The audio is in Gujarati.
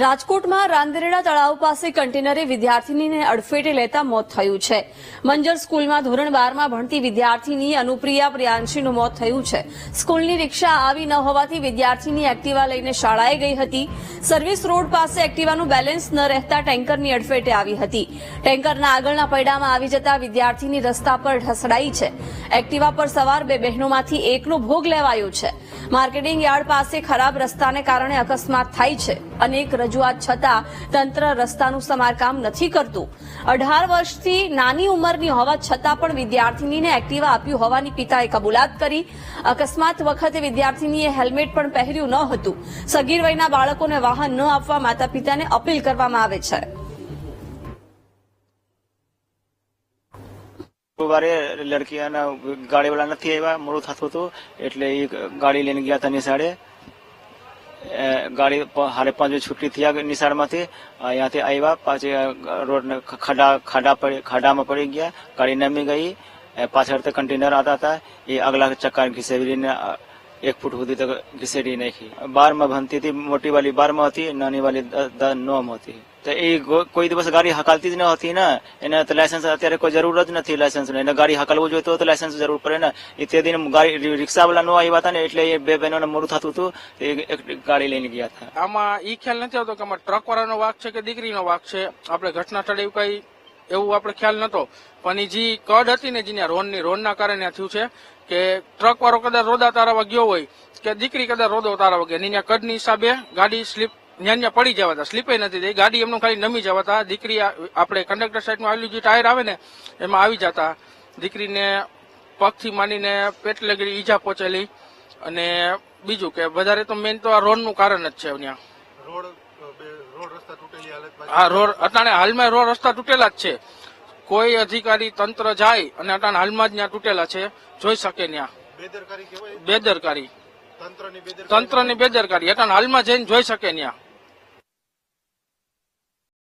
રાજકોટમાં રાંદેરડા તળાવ પાસે કન્ટેનરે વિદ્યાર્થીનીને અડફેટે લેતા મોત થયું છે. મંજર સ્કૂલમાં ધોરણ બારમાં ભણતી વિદ્યાર્થીની અનુપ્રિયા પ્રિયાંશીનું મોત થયું છે. સ્કૂલની રિક્ષા આવી ન હોવાથી વિદ્યાર્થીની એક્ટિવા લઈને શાળાએ ગઈ હતી. સર્વિસ રોડ પાસે એક્ટિવાનું બેલેન્સ ન રહેતા ટેન્કરની અડફેટે આવી હતી. ટેન્કરના આગળના પૈડામાં આવી જતા વિદ્યાર્થીની રસ્તા પર ઢસડાઈ છે. એક્ટિવા પર સવાર બે બહેનોમાંથી એકનો ભોગ લેવાયો છે. માર્કેટિંગ યાર્ડ પાસે ખરાબ રસ્તાને કારણે અકસ્માત થાય છે. અનેક રજૂઆત છતાં તંત્ર રસ્તાનું સમારકામ નથી કરતું. અઢાર વર્ષથી નાની ઉંમરની હોવા છતાં પણ વિદ્યાર્થીનીને એક્ટિવા આપ્યું હોવાની પિતાએ કબૂલાત કરી. અકસ્માત વખતે વિદ્યાર્થીનીએ હેલ્મેટ પણ પહેર્યું ન હતું. સગીર વયના બાળકોને વાહન ન આપવા માતા પિતાને અપીલ કરવામાં આવે છે. ગુરુવારે લડકીના ગાડીવાળા નથી આવ્યા, મોડું થતું હતું, એટલે એ ગાડી લઈને ગયા હતા નિશાળે. ગાડી હારે પાંચ વાગે છૂટી થયા નિશાળમાંથી અહીંયાથી આવ્યા પાછી રોડ ખાડા ખાડા પડી ખાડામાં પડી ગયા ગાડી નમી ગઈ પાછળ પાછળથી કન્ટેનર આવતા હતા એ આગલા ચક્કા ઘીસેડીને અ, એક ફૂટ સુધી તો ઘીસેડી નાખી. બારમાં ભણતી હતી મોટી વાલી બારમાં હતી નાની વાલી નોમ હતી. તો એ કોઈ દિવસ ગાડી હકાલતી જ ન હતી ને, એને તો લાયસન્સ અત્યારે કોઈ જરૂર જ નથી લાયસન્સનું એને ગાડી હકાલવું જોઈએ તો લાયસન્સ જરૂર પડે ને. એ તે દિન ગાડી રિક્ષાવાળા ન આવ્યા હતા ને, એટલે એ બે બહેનોને મોડું થતું હતું એ ગાડી લઈને ગયા હતા. આમાં એ ખ્યાલ નથી આવતો કે આમાં ટ્રક વાળાનો વાક છે કે દીકરીનો વાક છે? આપણે ઘટના સ્થળે એવું કઈ એવું આપણે ખ્યાલ નતો. પણ એ જે કડ હતી ને જેની રોનની રોનના કારણે થયું છે કે ટ્રક વાળો કદાચ રોદા તારાવા ગયો હોય, કે દીકરી કદાચ રોદો તારા ગયા એની કડની હિસાબે ગાડી સ્લીપ ન્યા ન્યા પડી જવા હતા સ્લીપે નથી થઈ. ગાડી એમનું ખાલી નમી જવા હતા દીકરી આપણે કંડક્ટર સાઈડમાં આવેલું જે ટાયર આવે ને એમાં આવી જતા. દીકરીને પગથી માંડીને પેટ લગેલી ઈજા પહોંચેલી. અને બીજું કે વધારે તો મેન તો આ રોડનું કારણ જ છે ત્યાં. રોડ રોડ અટાણે હાલમાં રોડ રસ્તા તૂટેલા જ છે. કોઈ અધિકારી તંત્ર જાય અને અટાણે હાલમાં જ ત્યાં તૂટેલા છે. જોઈ શકે ત્યાં. બેદરકારી બેદરકારી. તંત્રની બેદરકારી તંત્રની બેદરકારી. અટાણે હાલમાં જઈને જોઈ શકે ત્યાં.